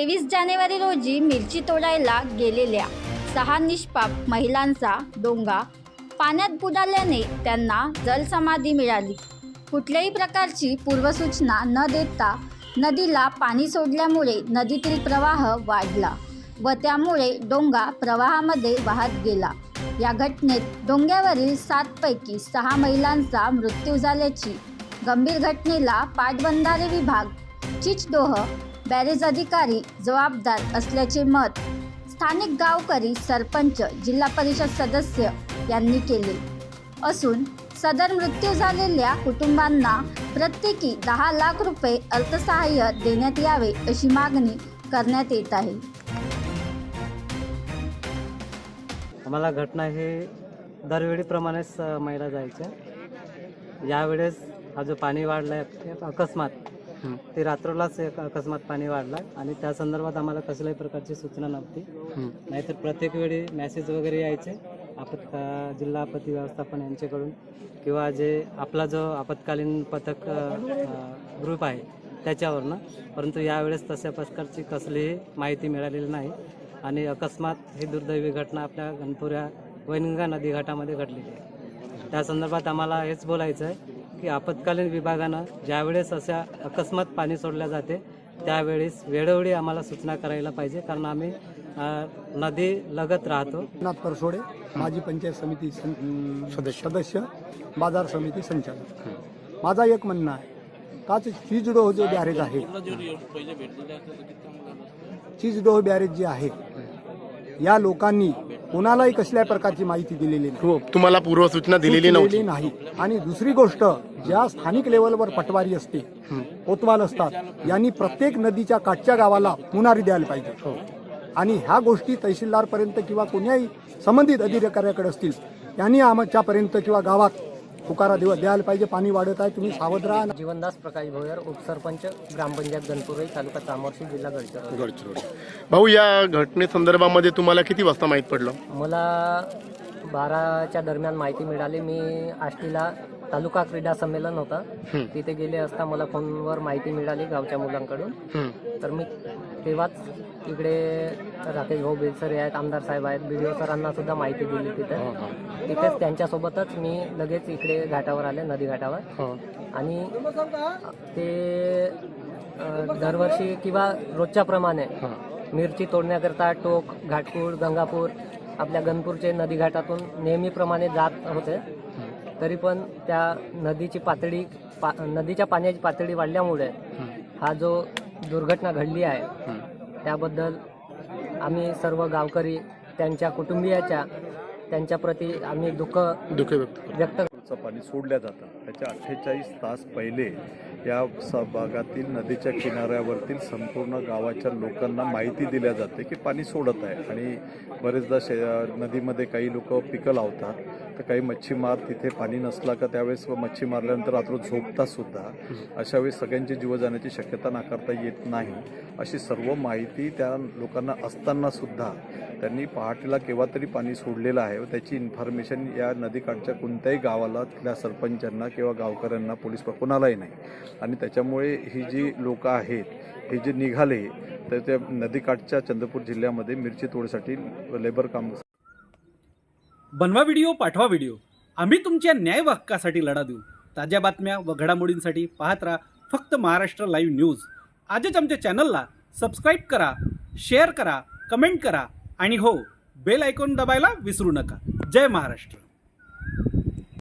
तेवीस जानेवारी रोजी मिरची तोडायला गेलेल्या सहा निष्पाप महिलांचा डोंगा पाण्यात बुडाल्याने त्यांना जलसमाधी मिळाली. कुठल्याही प्रकारची पूर्वसूचना न देता नदीला पाणी सोडल्यामुळे नदीतील प्रवाह वाढला व त्यामुळे डोंगा प्रवाहामध्ये वाहत गेला. या घटनेत डोंग्यावरील सातपैकी सहा महिलांचा मृत्यू झाल्याची गंभीर घटनेला पाटबंधारे विभाग चिचडोह बॅरेज अधिकारी जबाबदार असल्याचे मत स्थानिक गावकरी सरपंच जिल्हा परिषद सदस्य यांनी केले. असून सदर मृत्यू झालेल्या कुटुंबांना प्रत्येकी दहा लाख रुपये अर्थसहाय्य देण्यात यावे अशी मागणी करण्यात येत आहे. आम्हाला घटना हे दरवेळीप्रमाणेच महिला जायच्या यावेळेस हा जो पाणी वाढला आहे अकस्मात ते रात्रोलाच एक अकस्मात पाणी वाढला आणि त्या संदर्भात आम्हाला कसल्याही प्रकारची सूचना नव्हती. नाहीतर प्रत्येक वेळी मेसेज वगैरे यायचे आपत अ, जिल्हा आपत्ती व्यवस्थापन यांच्याकडून किंवा जे आपला जो आपत्कालीन पथक ग्रुप आहे त्याच्यावरनं. परंतु यावेळेस तशा प्रकारची कसलीही माहिती मिळालेली नाही आणि अकस्मात ही दुर्दैवी घटना आपल्या गणपुऱ्या वैनगंगा नदी घाटामध्ये घडलेली आहे. त्या संदर्भात आम्हाला हेच बोलायचं आहे की आपत्कालीन विभागानं ज्यावेळेस अशा अकस्मात पाणी सोडल्या जाते त्यावेळेस वेळोवेळी आम्हाला सूचना करायला पाहिजे. कारण आम्ही नदी लगत राहतो. नाथ परसोडे माजी पंचायत समिती सं- सदस्य. सदस्य बाजार समिती संचालक. माझा एक म्हणणं आहे काच चिचडोह जो बॅरेज आहे चिचडोह बॅरेज जे आहे या लोकांनी कोणालाही कसल्या प्रकारची माहिती दिलेली नाही. हो तुम्हाला पूर्वसूचना दिलेली नव्हती. दिलेली नाही. आणि दुसरी गोष्ट ज्या स्थानिक लेवलवर पटवारी असते कोतवाल असतात यांनी प्रत्येक नदीच्या काठच्या गावाला मुनारी द्यायला पाहिजे. आणि ह्या गोष्टी तहसीलदारपर्यंत किंवा कोण्याही संबंधित अधिकाऱ्याकडे असतील त्यांनी आमच्यापर्यंत किंवा गावात पुकारा देव द्यायला पाहिजे पाणी वाढत आहे तुम्ही सावध राहा. जीवनदास प्रकाश भोयर उपसरपंच ग्रामपंचायत गणपुरई तालुका चामोर्शी जिल्हा गडचिरोली. गडचिरोली. भाऊ या घटनेसंदर्भामध्ये तुम्हाला किती वाजता माहीत पडलं? मला बाराच्या दरम्यान माहिती मिळाली. मी आष्टीला तालुका क्रीडा संमेलन होतं. तिथे गेले असता मला फोनवर माहिती मिळाली गावच्या मुलांकडून. तर मी तेव्हाच इकडे राकेश भाऊ बेलसरे आहेत आमदार साहेब आहेत बी सरांना सुद्धा माहिती दिली तिथे. तिथेच त्यांच्यासोबतच मी लगेच इकडे घाटावर आले नदी घाटावर. हं. आणि ते दरवर्षी किंवा रोजच्या प्रमाणे मिरची तोडण्याकरता टोक घाटपूर गंगापूर आपल्या गणपूरचे नदी घाटातून नेहमीप्रमाणे जात होते. तरी पण त्या नदीची पातळी पा नदीच्या पाण्याची पातळी वाढल्यामुळे हा जो दुर्घटना घडली आहे. त्याबद्दल आम्ही सर्व गावकरी त्यांच्या कुटुंबियाच्या त्यांच्या प्रती आम्ही दुःख दुःख व्यक्त. व्यक्त पाणी सोडल्या जातं. त्याच्या अठ्ठेचाळीस तास पहिले या स भागातील नदीच्या किनाऱ्यावरतील संपूर्ण गावाच्या लोकांना माहिती दिल्या जाते की पाणी सोडत आहे. आणि बरेचदा शे नदीमध्ये काही लोक पिकं लावतात तर काही मच्छीमार तिथे पाणी नसला का त्यावेळेस मच्छी मारल्यानंतर रात्र झोपतात सुद्धा. अशा वेळेस सगळ्यांची जीव जाण्याची शक्यता नाकारता येत नाही. अशी सर्व माहिती त्या लोकांना असताना सुद्धा त्यांनी पहाटेला केव्हा तरी पाणी सोडलेलं आहे. व त्याची इन्फॉर्मेशन या नदीकाठच्या कोणत्याही गावाला तिथल्या सरपंचांना किंवा गावकऱ्यांना पोलीस कोणालाही नाही. आणि त्याच्यामुळे ही जी लोक आहेत हे जे निघाले तर त्या नदीकाठच्या चंद्रपूर जिल्ह्यामध्ये मिरची तोडीसाठी लेबर काम बनवा व्हिडिओ पाठवा व्हिडिओ. आम्ही तुमच्या न्याय हक्कासाठी लढा देऊ. ताज्या बातम्या व घडामोडींसाठी पाहत राहा फक्त महाराष्ट्र लाईव्ह न्यूज. आजच आमच्या चॅनलला सबस्क्राईब करा शेअर करा कमेंट करा आणि हो बेल आयकॉन दबायला विसरू नका. जय महाराष्ट्र.